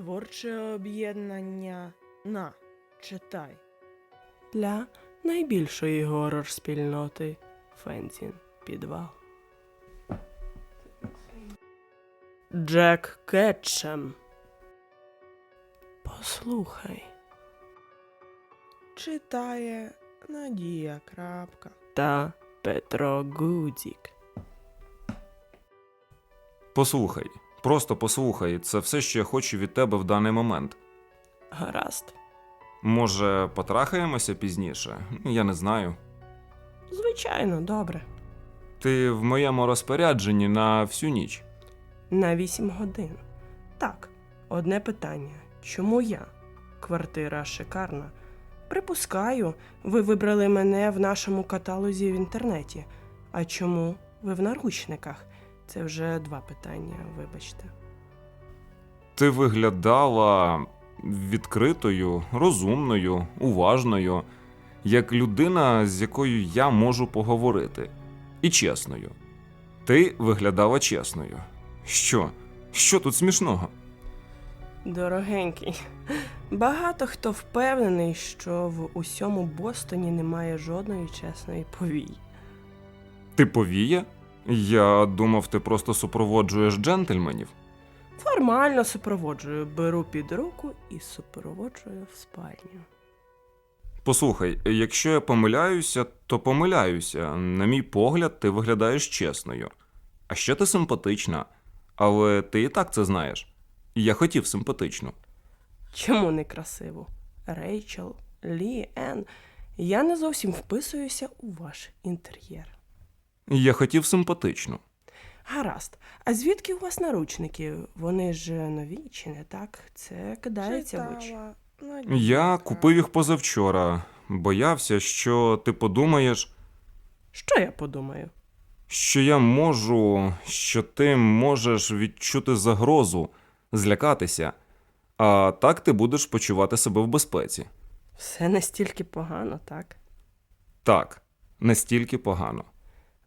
Творче об'єднання на читай. Для найбільшої горор спільноти Фензін Підвал. Джек Кетчем. Послухай. Читає Надія Крапка. Та Петро Гудзік. Послухай, просто послухай, це все, що я хочу від тебе в даний момент. Гаразд. Може, потрахаємося пізніше? Я не знаю. Звичайно, добре. Ти в моєму розпорядженні на всю ніч. На вісім годин. Так, одне питання. Чому я? Квартира шикарна. Припускаю, ви вибрали мене в нашому каталозі в інтернеті. А чому ви в наручниках? Це вже два питання, вибачте. Ти виглядала відкритою, розумною, уважною, як людина, з якою я можу поговорити. І чесною. Ти виглядала чесною. Що? Що тут смішного? Дорогенький, багато хто впевнений, що в усьому Бостоні немає жодної чесної повії. Ти повія? Я думав, ти просто супроводжуєш джентльменів. Формально супроводжую, беру під руку і супроводжую в спальню. Послухай, якщо я помиляюся, то помиляюся. На мій погляд, ти виглядаєш чесною. А ще ти симпатична. Але ти і так це знаєш. Я хотів симпатичну. Чому не красиво? Рейчел, Лі, Ен. Я не зовсім вписуюся у ваш інтер'єр. Я хотів симпатичну. Гаразд. А звідки у вас наручники? Вони ж нові чи не так? Це кидається в очі. Я купив їх позавчора. Боявся, що ти подумаєш, Що я подумаю? що я можу, що ти можеш відчути загрозу, злякатися. А так ти будеш почувати себе в безпеці. Все настільки погано, так? Так, настільки погано.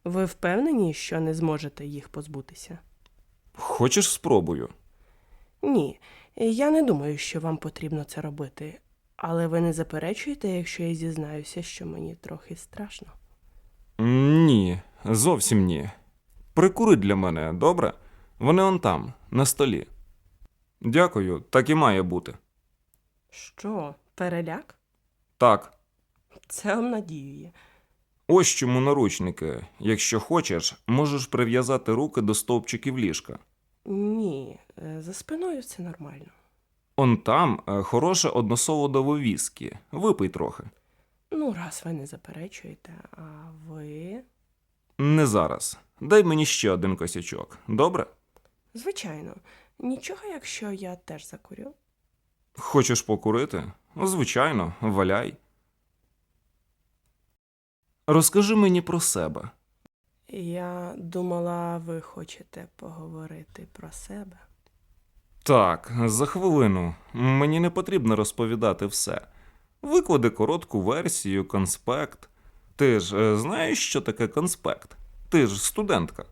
Ви впевнені, що не зможете їх позбутися? Хочеш спробую? Ні, я не думаю, що вам потрібно це робити. Але ви не заперечуєте, якщо я зізнаюся, що мені трохи страшно. Ні, зовсім ні. Прикури для мене, добре? Вони он там, на столі. Дякую, так і має бути. Що, переляк? Так, Це обнадіює. Ось чому наручники. Якщо хочеш, можеш прив'язати руки до стовпчиків ліжка. Ні, е, за спиною все нормально. Он там е, хороше односолодове віскі. Випий трохи. Ну, раз ви не заперечуєте, а ви. Не зараз. Дай мені ще один косячок, добре? Звичайно, нічого, якщо я теж закурю. Хочеш покурити? Звичайно, валяй. Розкажи мені про себе. Я думала, ви хочете поговорити про себе. Так, за хвилину. Мені не потрібно розповідати все. Виклади коротку версію, конспект. Ти ж е, знаєш, що таке конспект? Ти ж студентка.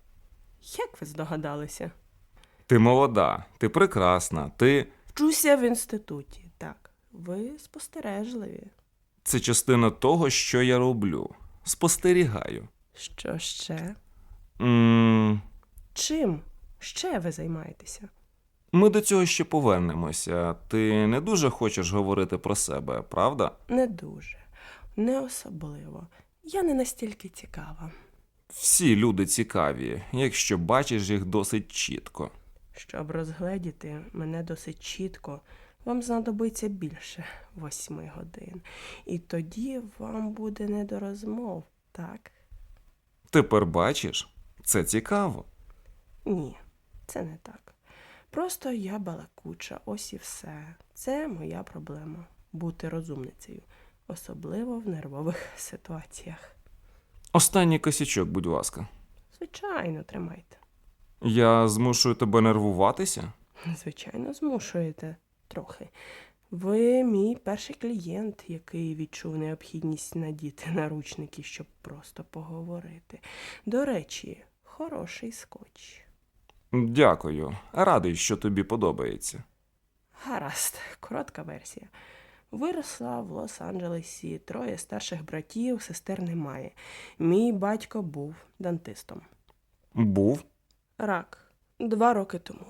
Як ви здогадалися? Ти молода, ти прекрасна, ти. Вчуся в інституті, так. Ви спостережливі. Це частина того, що я роблю. Спостерігаю. Що ще? м Чим ще ви займаєтеся? ми до цього ще повернемося. Ти не дуже хочеш говорити про себе, правда? Не дуже, не особливо. Я не настільки цікава. Всі люди цікаві, якщо бачиш їх досить чітко. Щоб розгледіти мене досить чітко, вам знадобиться більше восьми годин. І тоді вам буде не до розмов, так? Тепер бачиш, це цікаво. Ні, це не так. Просто я балакуча, ось і все. Це моя проблема бути розумницею, особливо в нервових ситуаціях. Останній косячок, будь ласка. Звичайно, тримайте. Я змушую тебе нервуватися? Звичайно, змушуєте трохи. Ви мій перший клієнт, який відчув необхідність надіти наручники, щоб просто поговорити. До речі, хороший скотч. Дякую, радий, що тобі подобається. Гаразд, коротка версія. Виросла в Лос-Анджелесі, троє старших братів, сестер немає. Мій батько був дантистом. Був. Рак. Два роки тому.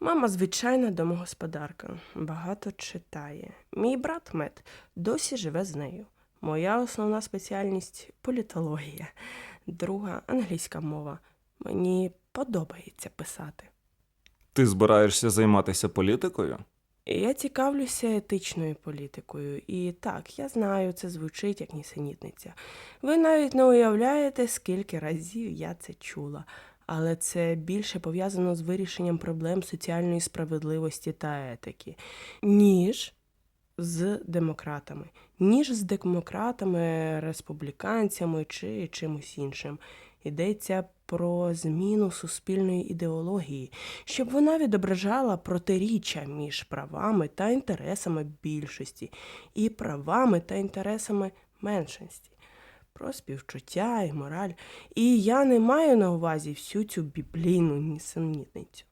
Мама звичайна домогосподарка, багато читає. Мій брат Мет досі живе з нею. Моя основна спеціальність політологія, друга англійська мова. Мені подобається писати. Ти збираєшся займатися політикою? Я цікавлюся етичною політикою, і так, я знаю, це звучить як нісенітниця. Ви навіть не уявляєте, скільки разів я це чула. Але це більше пов'язано з вирішенням проблем соціальної справедливості та етики, ніж з демократами, ніж з демократами, республіканцями чи чимось іншим. Йдеться про зміну суспільної ідеології, щоб вона відображала протиріччя між правами та інтересами більшості і правами та інтересами меншості, про співчуття і мораль. І я не маю на увазі всю цю біблійну нісенітницю.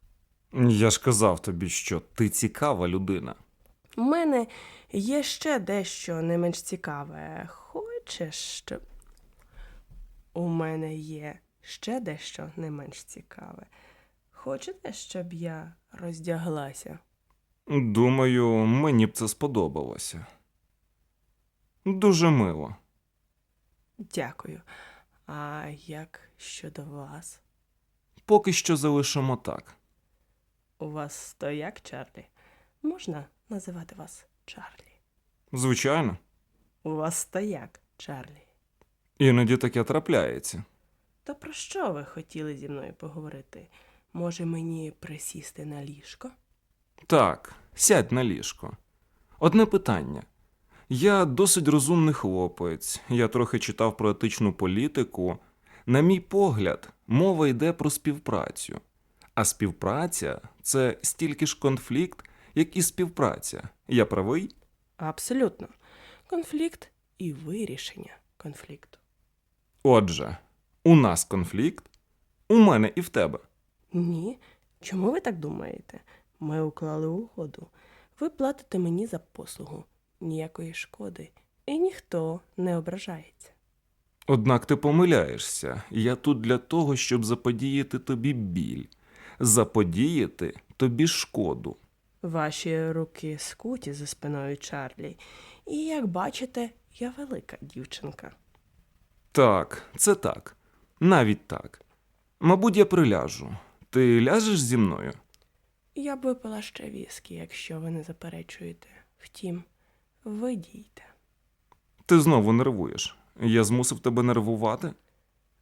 Я ж казав тобі, що ти цікава людина. У мене є ще дещо не менш цікаве. Хочеш, щоб. У мене є ще дещо не менш цікаве. Хочете, щоб я роздяглася? Думаю, мені б це сподобалося. Дуже мило. Дякую. А як щодо вас? Поки що залишимо так. У вас стояк, Чарлі? Можна називати вас Чарлі? Звичайно, У вас стояк, Чарлі. іноді таке трапляється. То про що ви хотіли зі мною поговорити? Може мені присісти на ліжко? Так, сядь на ліжко. Одне питання. Я досить розумний хлопець, я трохи читав про етичну політику. На мій погляд, мова йде про співпрацю. А співпраця це стільки ж конфлікт, як і співпраця. Я правий? Абсолютно. Конфлікт і вирішення конфлікту. Отже, у нас конфлікт, у мене і в тебе. Ні. Чому ви так думаєте? Ми уклали угоду. Ви платите мені за послугу. Ніякої шкоди. І ніхто не ображається. Однак ти помиляєшся. Я тут для того, щоб заподіяти тобі біль, заподіяти тобі шкоду. Ваші руки скуті за спиною Чарлі. І як бачите, я велика дівчинка. Так, це так. Навіть так. Мабуть, я приляжу. Ти ляжеш зі мною? Я б випила ще віскі, якщо ви не заперечуєте. Втім, ви дійте. Ти знову нервуєш. Я змусив тебе нервувати?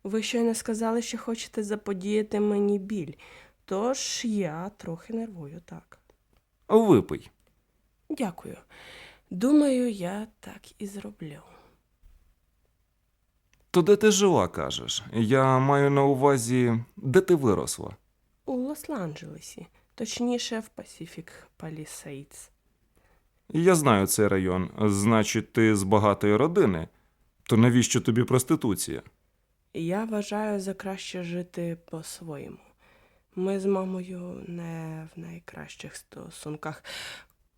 Ви щойно сказали, що хочете заподіяти мені біль, тож я трохи нервую, так. Випий. Дякую. Думаю, я так і зроблю. То де ти жила, кажеш? Я маю на увазі, де ти виросла. У Лос-Анджелесі, точніше в Pacific Palisades. Я знаю цей район. Значить, ти з багатої родини. То навіщо тобі проституція? Я вважаю за краще жити по-своєму. Ми з мамою не в найкращих стосунках.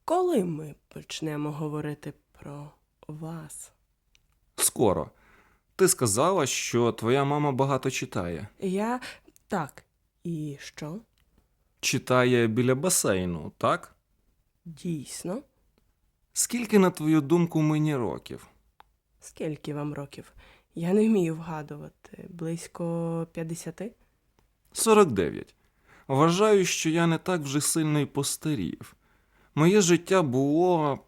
Коли ми почнемо говорити про вас? Скоро. Ти сказала, що твоя мама багато читає. Я так. І що? Читає біля басейну, так? Дійсно? Скільки, на твою думку, мені років? Скільки вам років? Я не вмію вгадувати. Близько 50? 49. Вважаю, що я не так вже сильно й постарів. Моє життя було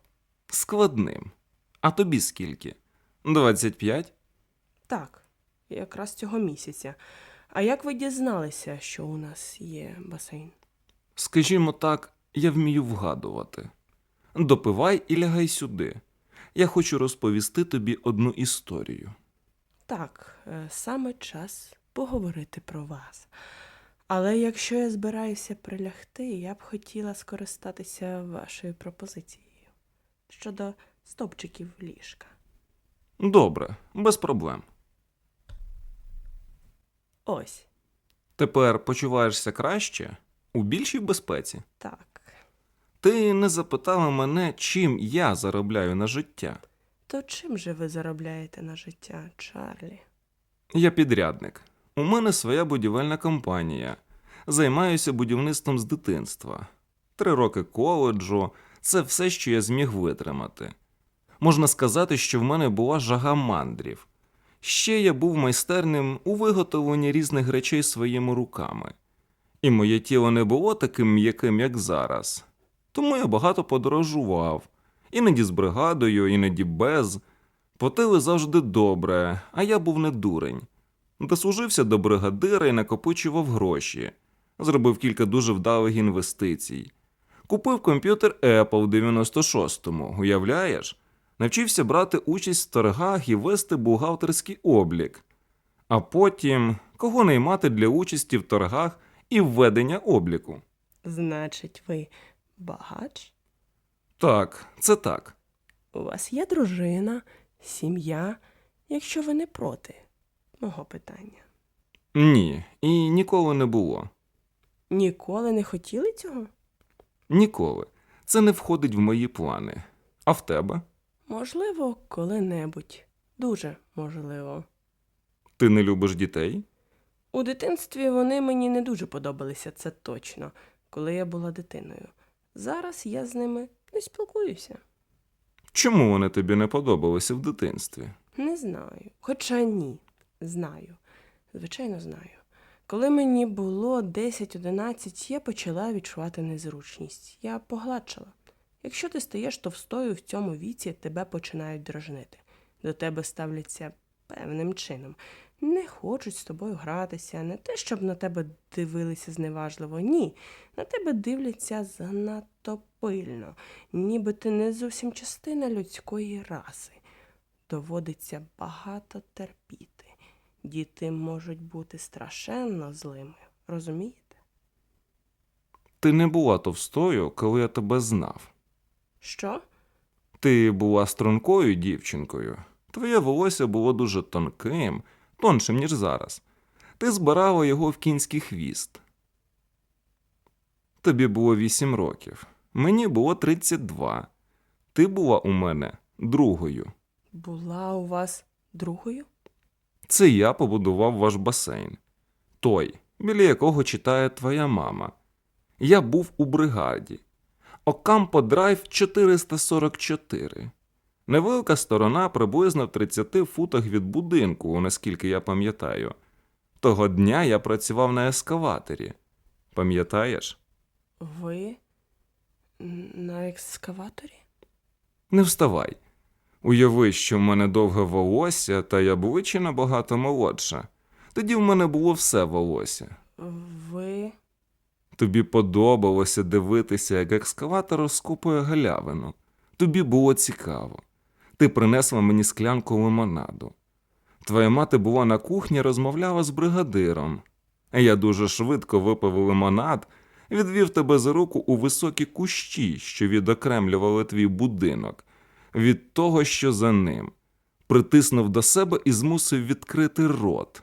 складним. А тобі скільки? 25? Так, якраз цього місяця. А як ви дізналися, що у нас є басейн? Скажімо так, я вмію вгадувати. Допивай і лягай сюди. Я хочу розповісти тобі одну історію. Так, е, саме час поговорити про вас. Але якщо я збираюся прилягти, я б хотіла скористатися вашою пропозицією щодо стопчиків ліжка. Добре, без проблем. Ось Тепер почуваєшся краще у більшій безпеці. так. Ти не запитала мене, чим я заробляю на життя. То чим же ви заробляєте на життя, Чарлі? Я підрядник. У мене своя будівельна компанія. Займаюся будівництвом з дитинства. Три роки коледжу це все, що я зміг витримати. Можна сказати, що в мене була жага мандрів. Ще я був майстерним у виготовленні різних речей своїми руками. І моє тіло не було таким м'яким, як зараз. Тому я багато подорожував, іноді з бригадою, іноді без. Платили завжди добре, а я був не дурень. Дослужився до бригадира і накопичував гроші. Зробив кілька дуже вдалих інвестицій. Купив комп'ютер Apple в 96-му, уявляєш? Навчився брати участь в торгах і вести бухгалтерський облік. А потім кого наймати для участі в торгах і введення обліку. Значить, ви багач? Так, це так. У вас є дружина, сім'я, якщо ви не проти мого питання. Ні, і ніколи не було. Ніколи не хотіли цього? Ніколи. Це не входить в мої плани. А в тебе? Можливо, коли-небудь. Дуже можливо. Ти не любиш дітей? У дитинстві вони мені не дуже подобалися, це точно, коли я була дитиною. Зараз я з ними не спілкуюся. Чому вони тобі не подобалися в дитинстві? Не знаю. Хоча ні, знаю. Звичайно, знаю. Коли мені було 10-11, я почала відчувати незручність. Я погладшала. Якщо ти стаєш товстою в цьому віці, тебе починають дражнити. До тебе ставляться певним чином. Не хочуть з тобою гратися, не те, щоб на тебе дивилися зневажливо. Ні. На тебе дивляться занадто пильно, ніби ти не зовсім частина людської раси доводиться багато терпіти. Діти можуть бути страшенно злими, розумієте? Ти не була товстою, коли я тебе знав. Що? Ти була стрункою дівчинкою. Твоє волосся було дуже тонким, тоншим, ніж зараз. Ти збирала його в кінський хвіст. Тобі було вісім років. Мені було 32. Ти була у мене другою. Була у вас другою? Це я побудував ваш басейн. Той, біля якого читає твоя мама. Я був у бригаді. Окампо Драйв 444. Невелика сторона приблизно в 30 футах від будинку, наскільки я пам'ятаю. Того дня я працював на ескаваторі. Пам'ятаєш? Ви на екскаваторі? Не вставай. Уяви, що в мене довге волосся, та я бличі набагато молодша. Тоді в мене було все волосся. Ви. Тобі подобалося дивитися, як екскаватор розкопує галявину. Тобі було цікаво. Ти принесла мені склянку лимонаду. Твоя мати була на кухні, розмовляла з бригадиром. Я дуже швидко випив лимонад, відвів тебе за руку у високі кущі, що відокремлювали твій будинок, від того, що за ним. Притиснув до себе і змусив відкрити рот.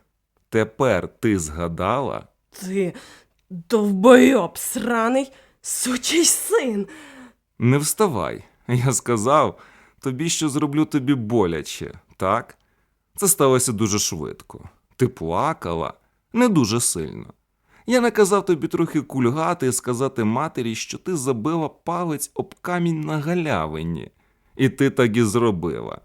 Тепер ти згадала? Ти довбойоб сраний сучий син. Не вставай. Я сказав тобі, що зроблю тобі боляче, так? Це сталося дуже швидко. Ти плакала не дуже сильно. Я наказав тобі трохи кульгати і сказати матері, що ти забила палець об камінь на галявині, і ти так і зробила.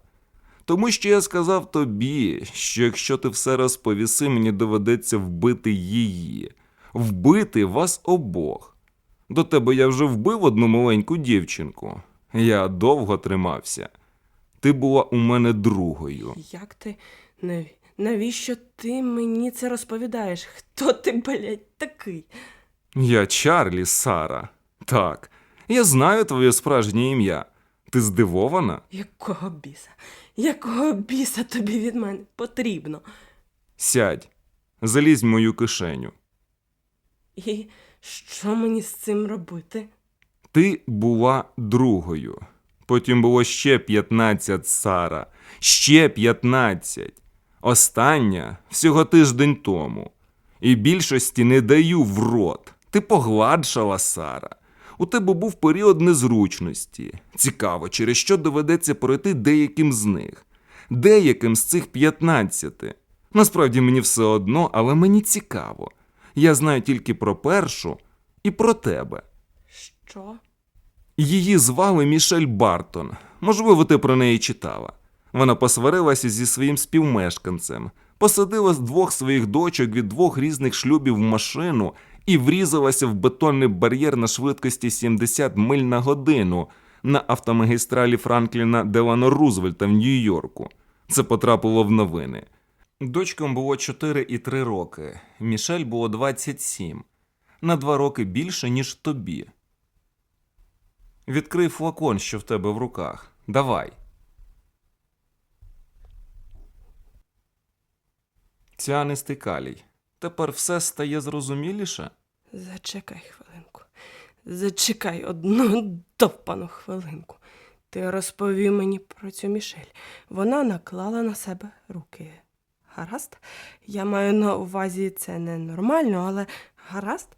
Тому що я сказав тобі, що якщо ти все розповіси, мені доведеться вбити її, вбити вас обох. До тебе я вже вбив одну маленьку дівчинку. Я довго тримався. Ти була у мене другою. Як ти. Нав... Навіщо ти мені це розповідаєш? Хто ти, блядь, такий? Я Чарлі Сара. Так, я знаю твоє справжнє ім'я. Ти здивована? Якого біса? Якого біса тобі від мене потрібно? Сядь, залізь в мою кишеню. І що мені з цим робити? Ти була другою. Потім було ще 15 Сара. Ще 15. Остання всього тиждень тому. І більшості не даю в рот. Ти погладшала Сара. У тебе був період незручності. Цікаво, через що доведеться пройти деяким з них. Деяким з цих 15. Насправді мені все одно, але мені цікаво. Я знаю тільки про першу і про тебе. Що? Її звали Мішель Бартон. Можливо, ти про неї читала. Вона посварилася зі своїм співмешканцем, посадила з двох своїх дочок від двох різних шлюбів в машину і врізалася в бетонний бар'єр на швидкості 70 миль на годину на автомагістралі Франкліна Делано Рузвельта в Нью-Йорку. Це потрапило в новини. Дочкам було 4 і 3 роки. Мішель було 27. На 2 роки більше, ніж тобі. Відкрий флакон, що в тебе в руках. Давай. Ціанистий калій. Тепер все стає зрозуміліше? Зачекай хвилинку. Зачекай одну довпану хвилинку. Ти розповів мені про цю Мішель. Вона наклала на себе руки. Гаразд? Я маю на увазі це не нормально, але гаразд.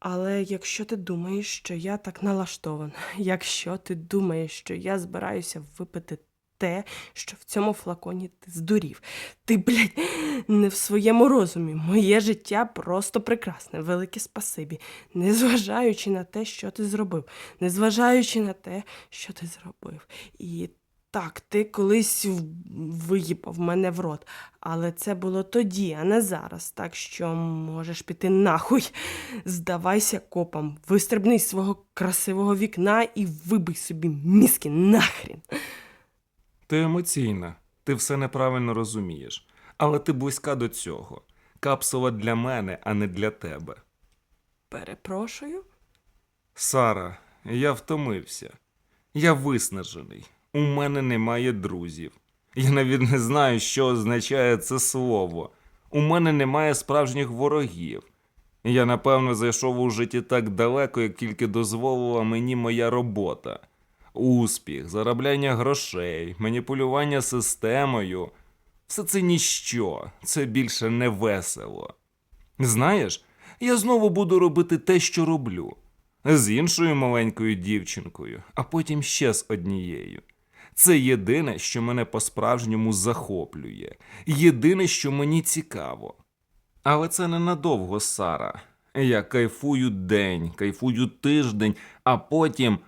Але якщо ти думаєш, що я так налаштована, якщо ти думаєш, що я збираюся випити те, що в цьому флаконі ти здурів, ти, блядь, не в своєму розумі. Моє життя просто прекрасне, велике спасибі, незважаючи на те, що ти зробив, незважаючи на те, що ти зробив. І так, ти колись в- виїбав мене в рот, але це було тоді, а не зараз. Так що можеш піти нахуй. Здавайся копам, вистрибни з свого красивого вікна і вибий собі мізки нахрін. Ти емоційна, ти все неправильно розумієш. Але ти близька до цього. Капсула для мене, а не для тебе. Перепрошую. Сара, я втомився. Я виснажений. У мене немає друзів. Я навіть не знаю, що означає це слово. У мене немає справжніх ворогів. Я, напевно, зайшов у житті так далеко, як тільки дозволила мені моя робота. Успіх, заробляння грошей, маніпулювання системою. Все це ніщо, це більше не весело. Знаєш, я знову буду робити те, що роблю з іншою маленькою дівчинкою, а потім ще з однією. Це єдине, що мене по-справжньому захоплює, єдине, що мені цікаво. Але це ненадовго, Сара. Я кайфую день, кайфую тиждень, а потім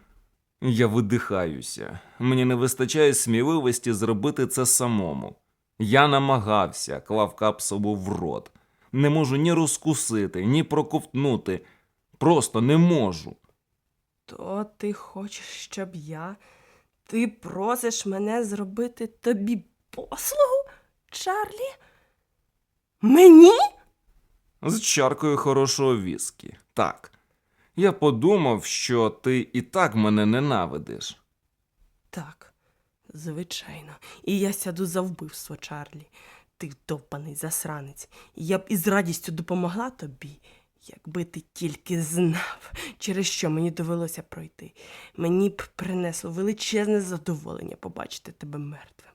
я видихаюся. Мені не вистачає сміливості зробити це самому. Я намагався, клав капсулу в рот. Не можу ні розкусити, ні проковтнути. Просто не можу. То ти хочеш, щоб я. Ти просиш мене зробити тобі послугу, Чарлі? Мені? З чаркою хорошого віскі. Так. Я подумав, що ти і так мене ненавидиш. Так, звичайно. І я сяду за вбивство, Чарлі. Ти довбаний засранець. Я б із радістю допомогла тобі, якби ти тільки знав, через що мені довелося пройти. Мені б принесло величезне задоволення побачити тебе мертвим.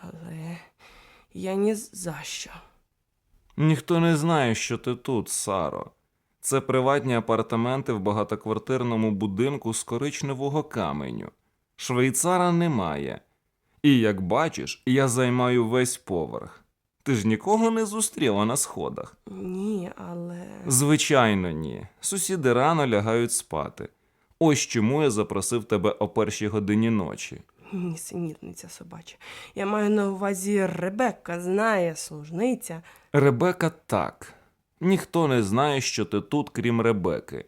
Але я ні за що. Ніхто не знає, що ти тут, Саро. Це приватні апартаменти в багатоквартирному будинку з коричневого каменю. Швейцара немає. І як бачиш, я займаю весь поверх. Ти ж нікого не зустріла на сходах. Ні, але. Звичайно, ні. Сусіди рано лягають спати. Ось чому я запросив тебе о першій годині ночі. Нісенітниця собача. Я маю на увазі Ребекка знає, служниця. Ребека так. Ніхто не знає, що ти тут, крім Ребеки,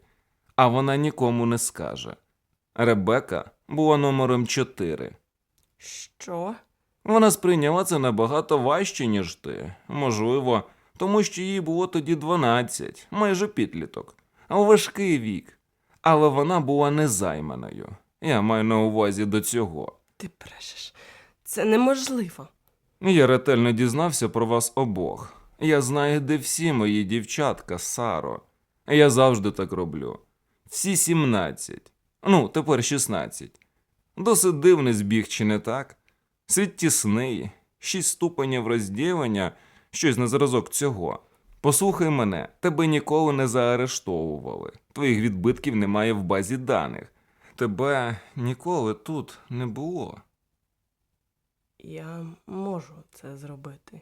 а вона нікому не скаже. Ребека була номером 4. Що? Вона сприйняла це набагато важче, ніж ти. Можливо, тому що їй було тоді 12, майже підліток. Важкий вік. Але вона була незайманою. Я маю на увазі до цього. Ти брешеш. Це неможливо. Я ретельно дізнався про вас обох. Я знаю, де всі мої дівчатка, Саро. Я завжди так роблю. Всі 17. Ну, тепер 16. Досить дивний збіг, чи не так? Світ тісний, шість ступенів розділення, щось на зразок цього. Послухай мене, тебе ніколи не заарештовували. Твоїх відбитків немає в базі даних. Тебе ніколи тут не було. Я можу це зробити.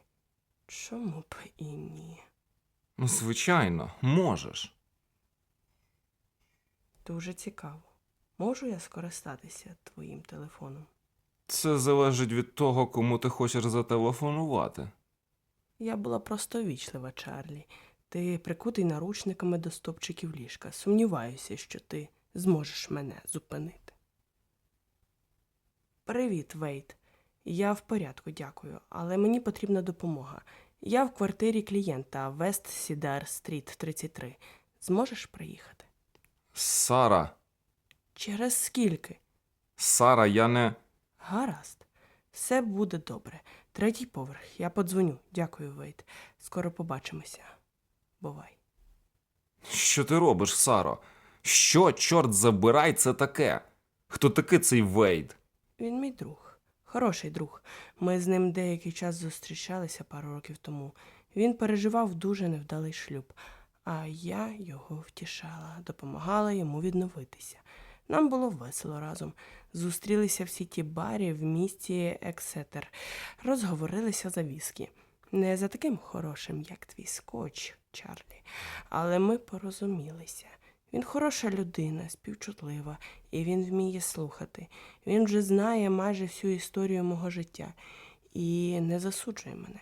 Чому б і ні? Ну, Звичайно, можеш. Дуже цікаво. Можу я скористатися твоїм телефоном? Це залежить від того, кому ти хочеш зателефонувати. Я була просто вічлива, Чарлі. Ти прикутий наручниками до стопчиків ліжка. Сумніваюся, що ти зможеш мене зупинити. Привіт, Вейт. Я в порядку, дякую, але мені потрібна допомога. Я в квартирі клієнта Вест Сідар Стріт 33. Зможеш приїхати? Сара, Через скільки? Сара, я не. Гаразд. Все буде добре. Третій поверх. Я подзвоню. Дякую, Вейт. Скоро побачимося. Бувай. Що ти робиш, Саро? Що, чорт забирай, це таке? Хто такий цей Вейд? Він мій друг, хороший друг. Ми з ним деякий час зустрічалися пару років тому. Він переживав дуже невдалий шлюб, а я його втішала, допомагала йому відновитися. Нам було весело разом. Зустрілися в сіті барі в місті Ексетер, розговорилися за віскі. Не за таким хорошим, як твій скотч, Чарлі, але ми порозумілися. Він хороша людина, співчутлива, і він вміє слухати. Він вже знає майже всю історію мого життя і не засуджує мене.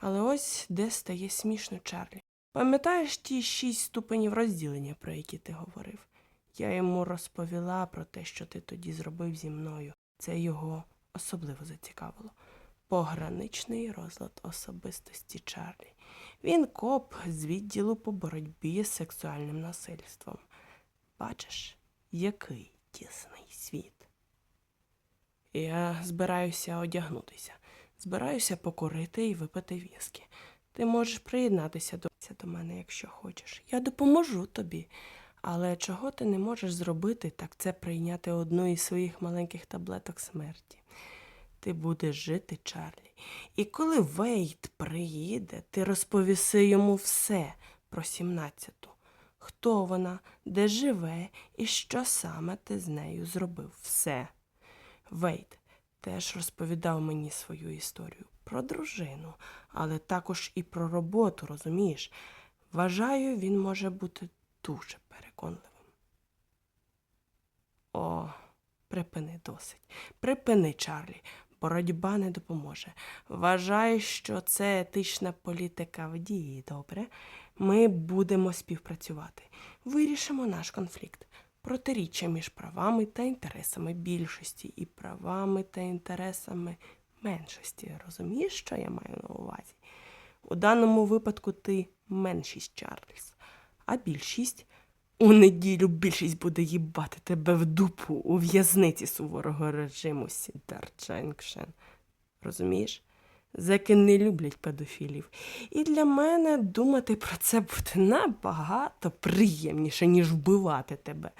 Але ось де стає смішно, Чарлі. Пам'ятаєш ті шість ступенів розділення, про які ти говорив? Я йому розповіла про те, що ти тоді зробив зі мною. Це його особливо зацікавило. Пограничний розлад особистості Чарлі. Він коп з відділу по боротьбі з сексуальним насильством. Бачиш, який тісний світ. Я збираюся одягнутися, збираюся покурити і випити віскі. Ти можеш приєднатися до, мене, якщо хочеш. Я допоможу тобі. Але чого ти не можеш зробити, так це прийняти одну із своїх маленьких таблеток смерті. Ти будеш жити, Чарлі. І коли Вейт приїде, ти розповіси йому все про сімнадцяту. Хто вона, де живе і що саме ти з нею зробив все. Вейт теж розповідав мені свою історію про дружину, але також і про роботу, розумієш? Вважаю, він може бути дуже переконливим. О, припини досить. Припини, Чарлі. Боротьба не допоможе. Вважаю, що це етична політика в дії, добре? Ми будемо співпрацювати. Вирішимо наш конфлікт. Протиріччя між правами та інтересами більшості і правами та інтересами меншості. Розумієш, що я маю на увазі? У даному випадку ти меншість, Чарльз, а більшість у неділю більшість буде їбати тебе в дупу у в'язниці суворого режиму Сідар Дженкшен. Розумієш? Зеки не люблять педофілів. І для мене думати про це буде набагато приємніше, ніж вбивати тебе.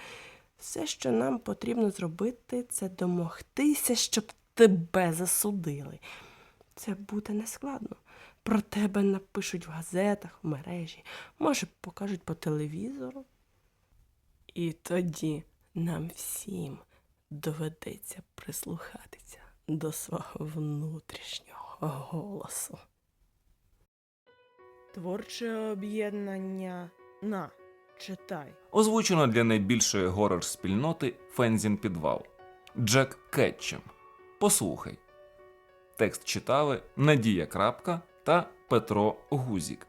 Все, що нам потрібно зробити, це домогтися, щоб тебе засудили. Це буде нескладно. Про тебе напишуть в газетах, в мережі, може, покажуть по телевізору. І тоді нам всім доведеться прислухатися до свого внутрішнього голосу. Творче об'єднання на читай. Озвучено для найбільшої горор спільноти Фензін Підвал. Джек Кетчем. Послухай. Текст читали Надія Крапка та Петро Гузік.